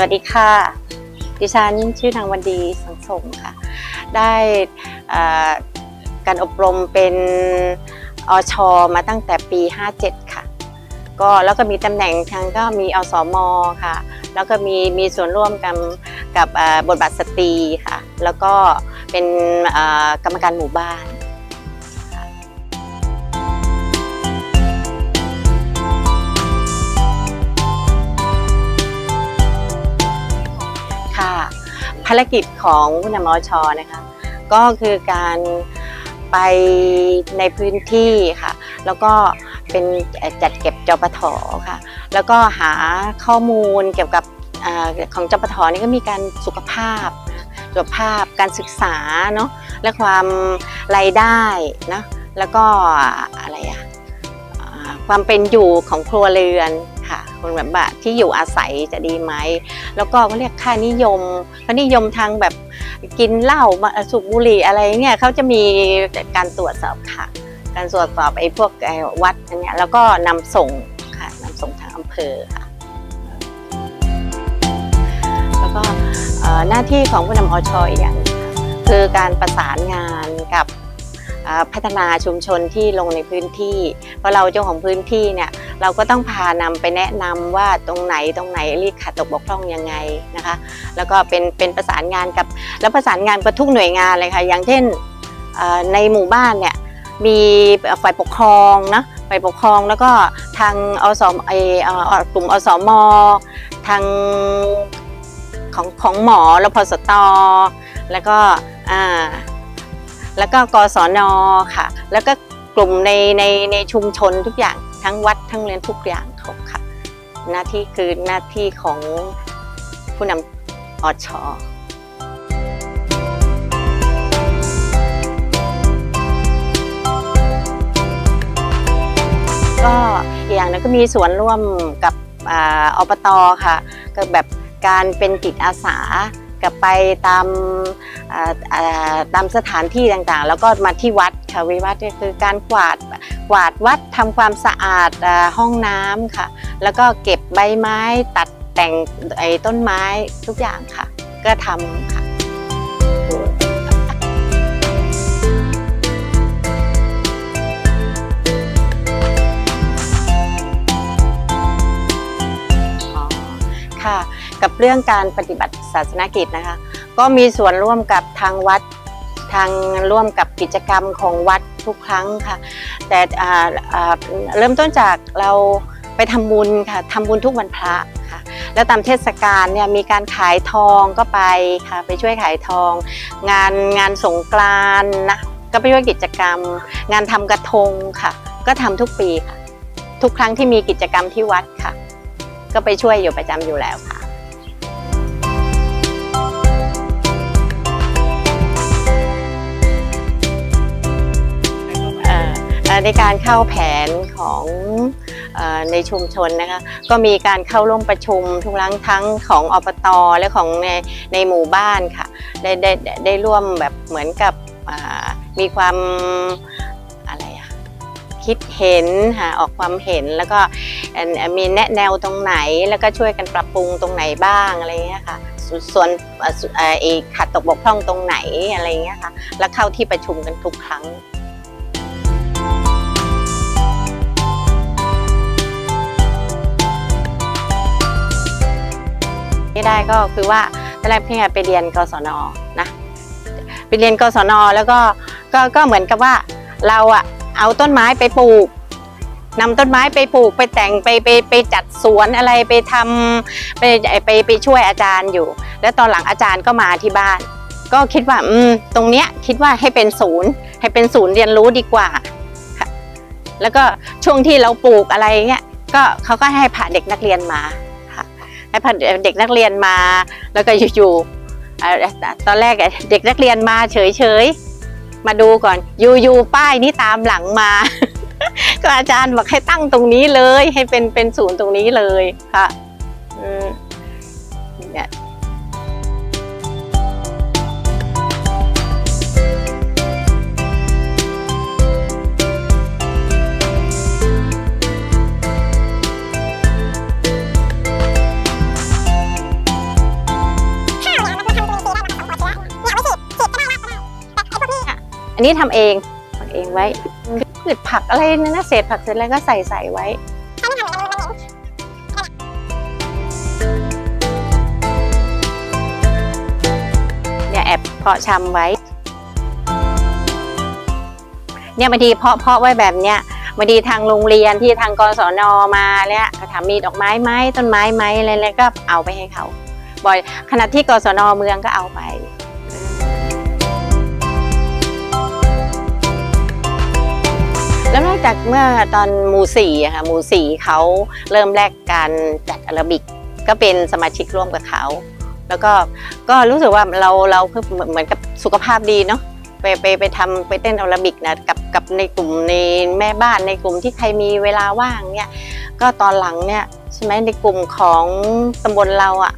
วัสดีค่ะ ดิฉันชื่อนางวันดีสังสมค่ะ ได้การอบรมเป็นอชมาตั้งแต่ปี 57 ค่ะ ก็แล้วก็มีตำแหน่งทางก็มีอสมค่ะ แล้วก็มีมีส่วนร่วมกับกับบทบาทสตรีค่ะ แล้วก็เป็นกรรมการหมู่บ้าน ภารกิจของผู้นำอชอนะคะก็คือการไปในพื้นที่ค่ะ แล้วก็เป็นจัดเก็บจปทค่ะ แล้วก็หาข้อมูลเกี่ยวกับอของจปทนี่ก็มีการสุขภาพสุขภาพการศึกษาเนาะและความรายได้นะแล้วก็อะไรอะความเป็นอยู่ของครัวเรือน ค่ะคนแบบว่าที่อยู่อาศัยจะดีไหมแล้วก็เขาเรียกค่านิยมค่านิยมทางแบบกินเหล้าสูบบุหรี่อะไรเนี่ยเขาจะมีการตรวจสอบค่ะ การตรวจสอบไอ้พวกไอ้วัดอันเนี้ยแล้วก็นำส่งค่ะนำส่งทางอำเภอค่ะแล้วก็หน้าที่ของผู้นำอชอีกอย่างหนึ่งค่ะคือการประสานงานกับ พัฒนาชุมชนที่ลงในพื้นที่ เพราะเราเจ้าของพื้นที่เนี่ยเราก็ต้องพานำไปแนะนำว่าตรงไหนตรงไหนรีดขาดตกบกพร่องยังไงนะคะ แล้วก็เป็นเป็นประสานงานกับแล้วประสานงานกับทุกหน่วยงานเลยค่ะอย่างเช่นในหมู่บ้านเนี่ยมีฝ่ายปกครองนะฝ่ายปกครองแล้วก็ทางอสมไอกลุ่มอสมทางของของหมอแล้วพสตแล้วก็อ่า แล้วก็กศนค่ะ แล้วก็กลุ่มในในในชุมชนทุกอย่างทั้งวัดทั้งเรียนทุกอย่างครบค่ะ หน้าที่คือหน้าที่ของผู้นำอชก็อีกอย่างหนึงก็มีส่วนร่วมกับอาอบตค่ะก็แบบการเป็นจิตอาสา กลับไปตามตามสถานที่ต่างๆ แล้วก็มาที่วัดค่ะวิวัดก็คือการกวาดกวาดวัดทำความสะอาดห้องน้ำค่ะ แล้วก็เก็บใบไม้ตัดแต่งไอ้ต้นไม้ทุกอย่างค่ะ ก็ทำค่ะค่ะ กับเรื่องการปฏิบัติศาสนกิจนะคะ ก็มีส่วนร่วมกับทางวัดทางร่วมกับกิจกรรมของวัดทุกครั้งค่ะ แต่เริ่มต้นจากเราไปทำบุญค่ะทำบุญทุกวันพระค่ะ แล้วตามเทศกาลเนี่ยมีการขายทองก็ไปค่ะ ไปช่วยขายทอง งานงานสงกรานนะก็ไปช่วยกิจกรรม งานทำกระทงค่ะ ก็ทำทุกปีค่ะ ทุกครั้งที่มีกิจกรรมที่วัดค่ะ ก็ไปช่วยอยู่ประจำอยู่แล้ว ในการเข้าแผนของอในชุมชนนะคะก็มีการเข้าร่วมประชุมทุกครั้งทั้งของอบตและของในในหมู่บ้านค่ะได้ได้ได้ได้ร่วมแบบเหมือนกับมีความอะไรอะคิดเห็นหาออกความเห็นแล้วก็มีแนะแนวตรงไหนแล้วก็ช่วยกันปรับปรุงตรงไหนบ้างอะไรเงี้ยค่ะส่วนเอ่อส่วนเอ่อไอ้ขาดตกบกพร่องตรงไหนอะไรเงี้ยค่ะแล้วเข้าที่ประชุมกันทุกครั้ง ที่ได้ก็คือว่าตอนแรกพี่ไปเรียนกศนนะไปเรียนกศนแล้วก็ก็ก็เหมือนกับว่าเราอะเอาต้นไม้ไปปลูกนำต้นไม้ไปปลูกไปแต่งไปไปไปจัดสวนอะไรไปทำไปไปไปช่วยอาจารย์อยู่ แล้วตอนหลังอาจารย์ก็มาที่บ้าน ก็คิดว่าอืมตรงเนี้ยคิดว่าให้เป็นศูนย์ ให้เป็นศูนย์เรียนรู้ดีกว่าแล้วก็ช่วงที่เราปลูกอะไรเงี้ยก็เขาก็ให้พาเด็กนักเรียนมา ให้เด็กนักเรียนมา แล้วก็อยู่ๆตอนแรกเด็กนักเรียนมาเฉยๆ มาดูก่อนอยู่ๆป้ายนี้ตามหลังมา ก็อาจารย์บอกให้ตั้งตรงนี้เลย ให้เป็นเป็นศูนย์ตรงนี้เลยค่ะ อันนี้ทำเองทำเองไว้พืชผักอะไรนั่นนะเศษผักเศษอะไรก็ใส่ใส่ไว้เนี่ยแอบเพาะชำไว้ เนี่ยบางทีเพาะเพาะไว้แบบเนี้ยบางทีทางโรงเรียนที่ทางกศนมาเนี่ยก็ถามมีดอกไม้ไหมต้นไม้ไหมอะไรๆก็เอาไปให้เขาบ่อยขณะที่กศนเมืองก็เอาไป จากเมื่อตอนหมูสี่อะค่ะหมูสี่เขาเริ่มแรกการจัดอาราบิก ก็เป็นสมาชิกร่วมกับเขา แล้วก็ก็รู้สึกว่าเราเราเพิ่มเหมือนกับสุขภาพดีเนาะไปไปไปทำไปเต้นอาราบิกนะกับกับในกลุ่มในแม่บ้านในกลุ่มที่ใครมีเวลาว่างเนี่ยก็ตอนหลังเนี่ยใช่ไหมในกลุ่มของตำบลเราอะ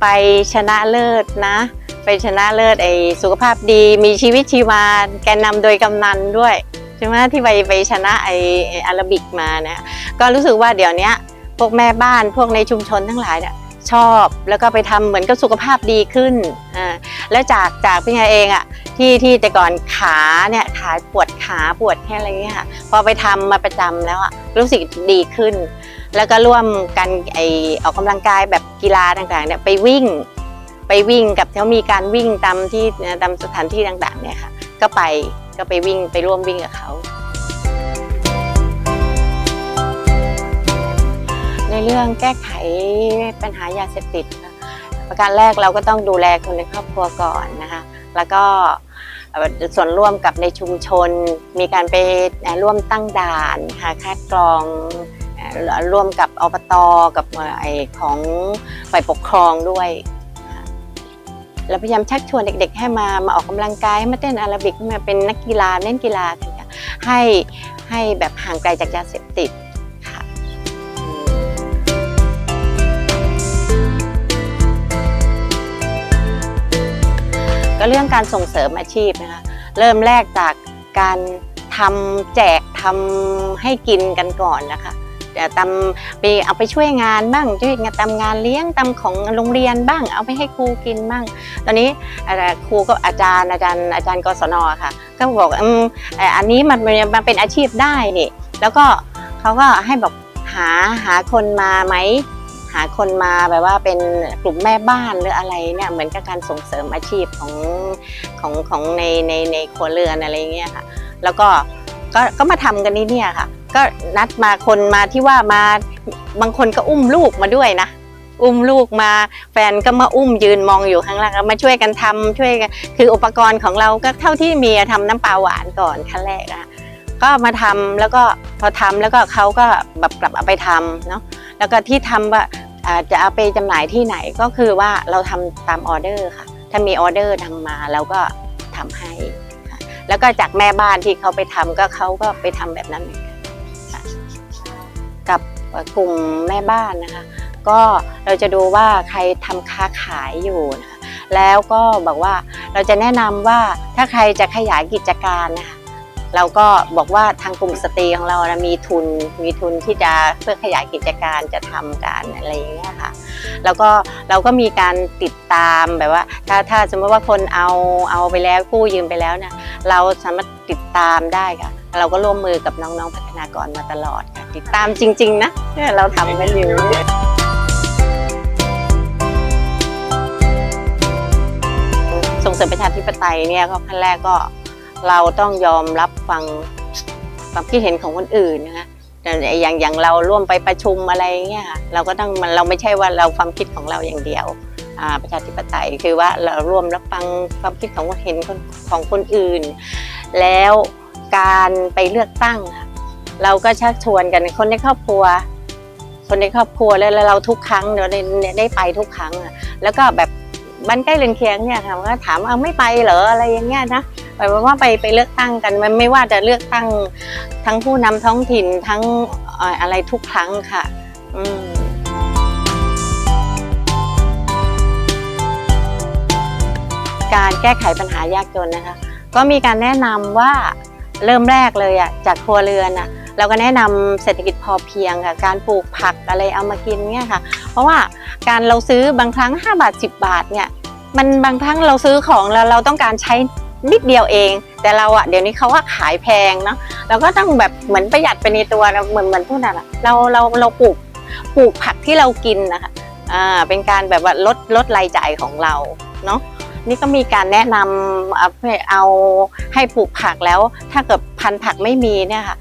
ไปชนะเลิศนะ ไปชนะเลิศไอสุขภาพดีมีชีวิตชีวาแกนนำโดยกำนันด้วย ช่ไหมที่ไปไปชนะไออาราบิกมานะก็รู้สึกว่าเดี๋ยวนี้พวกแม่บ้านพวกในชุมชนทั้งหลายเนี่ยชอบแล้วก็ไปทำเหมือนกับสุขภาพดีขึ้นอ่าแล้วจากจากพี่ไงเองอะที่ที่แต่ก่อนขาเนี่ยขาปวดขาปวดแค่อะไรเงี้ยค่ะพอไปทำมาประจำแล้วอะรู้สึกดีขึ้น แล้วก็ร่วมกันไอออกกำลังกายแบบกีฬาต่างๆเนี่ยไปวิ่ง ไปวิ่งกับเขามีการวิ่งตามที่ตามสถานที่ต่างๆเนี่ยค่ะก็ไป ก็ไปวิ่งไปร่วมวิ่งกับเขา ในเรื่องแก้ไขปัญหายาเสพติดค่ะประการแรกเราก็ต้องดูแลคนในครอบครัวก่อนนะคะแล้วก็ส่วนร่วมกับในชุมชน มีการไปร่วมตั้งด่านค่ะคัดกรองร่วมกับอบตกับไอของฝ่ายปกครองด้วย เราพยายามชักชวนเด็ก ๆ ให้มามาออกกำลังกายให้มาเต้นอาราบิกมาเป็นนักกีฬาเล่นกีฬากันค่ะให้ให้แบบห่างไกลจากยาเสพติดค่ะก็เรื่องการส่งเสริมอาชีพนะคะเริ่มแรกจากการทำแจกทำให้กินกันก่อนนะคะ ต่ทำไปเอาไปช่วยงานบ้างช่วยงานทำงานเลี้ยงทำของโรงเรียนบ้าง เอาไปให้ครูกินบ้าง ตอนนี้ครูก็อาจารย์อาจารย์อาจารย์กศนค่ะ ก็บอกอืมอันนี้มันมันเป็นอาชีพได้นี่แล้วก็เขาก็ให้บอกหาหาคนมาไหมหาคนมาแบบว่าเป็นกลุ่มแม่บ้านหรืออะไรเนี่ยเหมือนกับการส่งเสริมอาชีพของของของในในในครัวเรือนอะไรเงี้ยค่ะ แล้วก็ก็ก็มาทำกันนี่เนี่ยค่ะ ก็นัดมาคนมาที่ว่ามาบางคนก็อุ้มลูกมาด้วยนะ อุ้มลูกมาแฟนก็มาอุ้มยืนมองอยู่ข้างล่างมาช่วยกันทำช่วยกันคืออุปกรณ์ของเราก็เท่าที่มีอะทำน้ำปลาหวานก่อนขั้นแรกอะก็มาทำแล้วก็พอทำแล้วก็เขาก็แบบกลับเอาไปทำเนาะแล้วก็ที่ทำว่าจะเอาไปจำหน่ายที่ไหนก็คือว่าเราทำตามออเดอร์ค่ะ ถ้ามีออเดอร์ทำมาเราก็ทำให้ แล้วก็จากแม่บ้านที่เขาไปทำก็เขาก็ไปทำแบบนั้นเหมือนกัน กับกลุ่มแม่บ้านนะคะ ก็เราจะดูว่าใครทำค้าขายอยู่นะคะแล้วก็บอกว่าเราจะแนะนำว่าถ้าใครจะขยายกิจการนะคะเราก็บอกว่าทางกลุ่มสตรีของเรานะมีทุนมีทุนที่จะเพื่อขยายกิจการจะทำการอะไรอย่างเงี้ยค่ะแล้วก็เราก็มีการติดตามแบบว่า ถ้าถ้าสมมติว่าคนเอาเอาไปแล้วกู้ยืมไปแล้วเนี่ยเราสามารถติดตามได้ค่ะ เราก็ร่วมมือกับน้องๆพัฒนากรมาตลอดค่ะ ติดตามจริง ๆ นะเราทำกันอยู่ส่งเสริมประชาธิปไตยเนี่ยก็ขั้นแรกก็เราต้องยอมรับฟังความคิดเห็นของคนอื่นนะคะแต่อย่างอย่างเราร่วมไปประชุมอะไรเงี้ยค่ะเราก็ต้องมันเราไม่ใช่ว่าเราความคิดของเราอย่างเดียวประชาธิปไตยคือว่าเราร่วมรับฟังความคิดของคนเห็นคนของคนอื่น แล้วการไปเลือกตั้งค่ะ เราก็ชักชวนกันคนในครอบครัว คนในครอบครัวแล้วเราทุกครั้งเราได้ไปทุกครั้งอะแล้วก็แบบบ้านใกล้เรือนเคียงเนี่ยค่ะก็ถามเอาไม่ไปเหรออะไรอย่างเงี้ยนะหมายว่าไปไปเลือกตั้งกันมันไม่ว่าจะเลือกตั้งทั้งผู้นำท้องถิ่นทั้งอะไรทุกครั้งค่ะ อืมการแก้ไขปัญหายากจนนะคะ ก็มีการแนะนำว่าเริ่มแรกเลยอะจากครัวเรือนอะ เราก็แนะนำเศรษฐกิจพอเพียงค่ะการปลูกผักอะไรเอามากินเนี่ยค่ะ เพราะว่าการเราซื้อบางครั้ง 5 บาท 10 บาทเนี่ยมันบางครั้งเราซื้อของแล้วเราต้องการใช้นิดเดียวเอง แต่เราอะเดี๋ยวนี้เขาว่าขายแพงเนาะเราก็ต้องแบบเหมือนประหยัดไปในตัวนะเหมือนเหมือนพวกนั้นอะเราเราเราปลูกปลูกผักที่เรากินนะคะอ่าเป็นการแบบว่าลดลดรายจ่ายของเราเนาะนี่ก็มีการแนะนำเอาเอาให้ปลูกผักแล้ว ถ้าเกิดพันธุ์ผักไม่มีเนี่ยค่ะ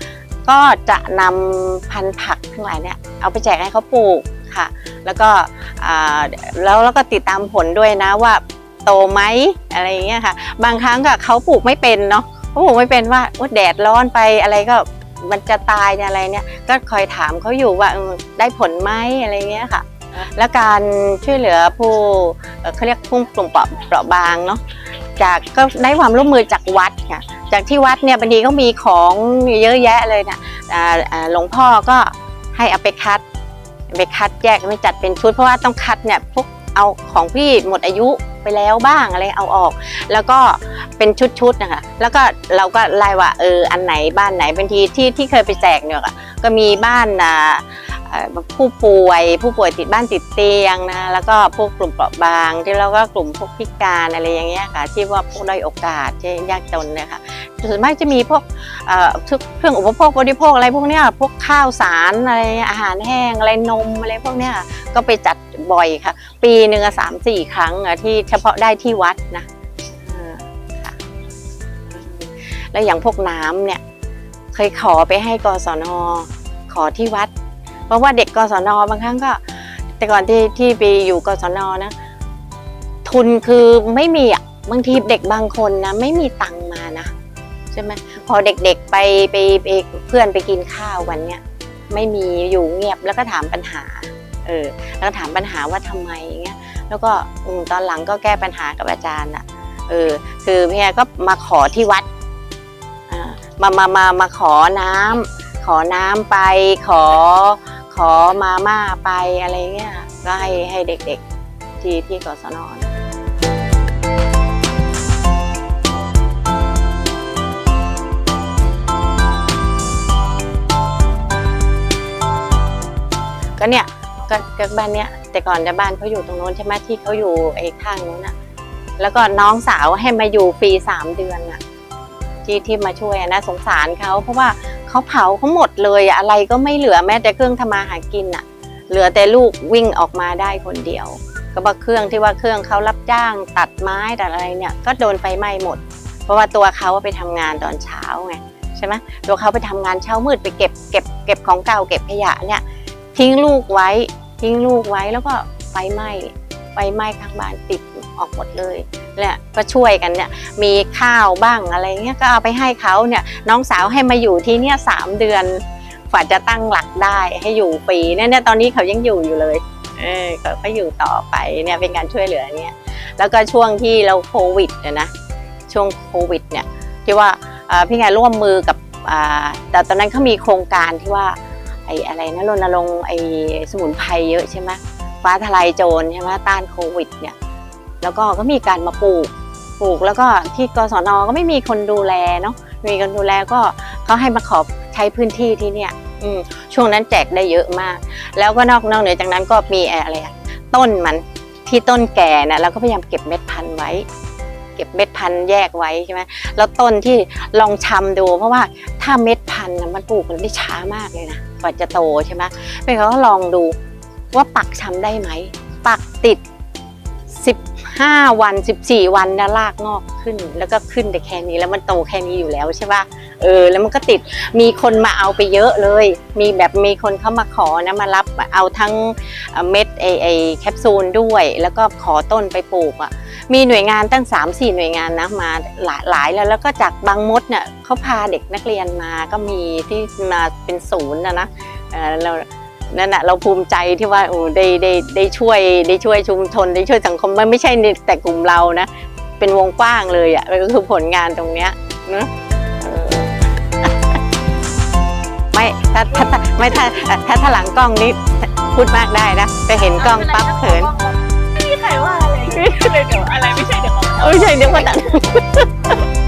ก็จะนำพันธุ์ผักทั้งหลายเนี่ยเอาไปแจกให้เขาปลูกค่ะ แล้วก็แล้วแล้วก็ติดตามผลด้วยนะว่าโตไหมอะไรอย่างเงี้ยค่ะ บางครั้งก็เขาปลูกไม่เป็นเนาะเขาปลูกไม่เป็นว่าโอ๊ยแดดร้อนไปอะไรก็มันจะตายอะไรเนี่ย ก็คอยถามเขาอยู่ว่าได้ผลไหมอะไรเงี้ยค่ะ และการช่วยเหลือผู้เขาเรียกผู้กลุ่มเปราะบางเนาะจากก็ได้ความร่วมมือจากวัดค่ะ จากที่วัดเนี่ยบางทีก็มีของเยอะแยะเลยเนี่ยหลวงพ่อก็ให้เอาไปคัดไปคัดแยกไม่จัดเป็นชุดเพราะว่าต้องคัดเนี่ยพวกเอาของพี่หมดอายุ ไปแล้วบ้างอะไรเอาออก แล้วก็เป็นชุดๆนะคะแล้วก็เราก็ไล่ว่าเอออันไหนบ้านไหนบางทีที่ที่เคยไปแจกเนี่ยก็ก็มีบ้านอ่าผู้ป่วยผู้ป่วยติดบ้านติดเตียงนะแล้วก็พวกกลุ่มเปราะบาง ที่เราก็กลุ่มพวกพิการอะไรอย่างเงี้ยค่ะ ที่ว่าพวกด้อยโอกาสที่ยากจนเนี่ยค่ะส่วนมากจะมีพวกเครื่องอุปโภคบริโภคอะไรพวกเนี้ยพวกข้าวสารอะไรอาหารแห้งอะไรนมอะไรพวกเนี้ยก็ไปจัด บ่อยค่ะ ปีหนึ่งสามสี่ครั้งที่เฉพาะได้ที่วัดนะแล้วอย่างพวกน้ำเนี่ย เคยขอไปให้กศนขอที่วัด เพราะว่าเด็กกศนบางครั้งก็ แต่ก่อนที่ที่ไปอยู่กศนนะ ทุนคือไม่มีอะบางทีเด็กบางคนนะไม่มีตังมานะใช่ไหมพอเด็กๆไปไปไปเพื่อนไปกินข้าววันเนี้ยไม่มีอยู่เงียบแล้วก็ถามปัญหา เออแล้วก็ถามปัญหาว่าทำไมเงี้ยแล้วก็อืมตอนหลังก็แก้ปัญหากับอาจารย์อะเออคือพี่แอก็มาขอที่วัดอ่ามามามามาขอน้ำขอน้ำไป ขอขอมาม่าไปอะไรเงี้ยก็ให้ให้เด็กๆที่ที่กศนนะก็เนี่ย ก็ก็บ้านเนี้ย แต่ก่อนจะบ้านเขาอยู่ตรงโน้นใช่ไหมที่เขาอยู่ไอ้ข้างโน้นน่ะ แล้วก็น้องสาวให้มาอยู่ฟรีสามเดือนน่ะ ที่ที่มาช่วยอะนะสงสารเขาเพราะว่าเขาเผาเขาหมดเลยอะอะไรก็ไม่เหลือแม้แต่เครื่องทำมาหากินอะเหลือแต่ลูกวิ่งออกมาได้คนเดียว ก็ว่าเครื่องที่ว่าเครื่องเขารับจ้างตัดไม้ตัดอะไรเนี่ยก็โดนไฟไหม้หมด เพราะว่าตัวเขาไปทำงานตอนเช้าไงใช่ไหมตัวเขาไปทำงานเช้ามืดไปเก็บเก็บเก็บของเก่าเก็บขยะเนี่ย ทิ้งลูกไว้ ทิ้งลูกไว้แล้วก็ไฟไหม้ไฟไหม้ข้างบ้านติดออกหมดเลยเนี่ยก็ช่วยกันเนี่ยมีข้าวบ้างอะไรเงี้ยก็เอาไปให้เขาเนี่ยน้องสาวให้มาอยู่ที่เนี่ยสามเดือนกว่าจะตั้งหลักได้ให้อยู่ปีเนี่ยเนี่ยตอนนี้เขายังอยู่อยู่เลยเออเขาก็อยู่ต่อไปเนี่ยเป็นการช่วยเหลือเนี่ยแล้วก็ช่วงที่เราโควิดเนี่ยนะช่วงโควิดเนี่ยที่ว่าพี่ไงร่วมมือกับแต่ตอนนั้นเขามีโครงการที่ว่า อ้อะไรนะรณรงค์ไอ้สมุนไพรเยอะใช่ไหมฟ้าทลายโจรใช่ไหมต้านโควิดเนี่ยแล้วก็ก็มีการมาปลูกปลูกแล้วก็ที่กศนก็ไม่มีคนดูแลเนาะมีคนดูแลก็เขาให้มาขอใช้พื้นที่ที่เนี่ยอืมช่วงนั้นแจกได้เยอะมาก แล้วก็นอกนอกเหนือจากนั้นก็มีอะไรต้นมันที่ต้นแก่น่ะเราก็พยายามเก็บเม็ดพันธุ์ไว้ เก็บเม็ดพันธุ์แยกไว้ใช่ไหมแล้วต้นที่ลองชำดู เพราะว่าถ้าเม็ดพันธุ์มันปลูกมันได้ช้ามากเลยนะ กว่าจะโตใช่ไหมเป็นเขาลองดูว่าปักชำได้ไหม ปักติด 15วัน 14 วันนะรากงอกขึ้น แล้วก็ขึ้นแต่แค่นี้แล้วมันโตแค่นี้อยู่แล้วใช่ป่ะเออ แล้วมันก็ติดมีคนมาเอาไปเยอะเลย มีแบบมีคนเข้ามาขอนะมารับเอาทั้งเม็ดไอไอแคปซูลด้วย แล้วก็ขอต้นไปปลูกอะมีหน่วยงานตั้ง 3-4 หน่วยงานนะมาหลายหลายแล้วแล้วก็จากบางมดเนี่ยเขาพาเด็กนักเรียนมาก็มีที่มาเป็นศูนย์นะนะเออเรา นั่นแหะเราภูมิใจที่ว่าโอ้ได้ได้ได้ช่วยได้ช่วยชุมชนได้ช่วยสังคมมันไม่ใช่แต่กลุ่มเรานะ เป็นวงกว้างเลยอะ่ะมันก็คือผลงานตรงเนี้ยเนอะเออไม่ถ้าถ้าถ้าไม่ถ้าถ้าถ้าหลังกล้องนี้พูดมากได้นะแต่เห็นกล้องปั๊บเขินไม่มีใครว่าอะไรเลยเดี๋ยวอะไรไม่ใช่เดี๋ยวเขาไม่ใช่เดี๋ยวก็ตัด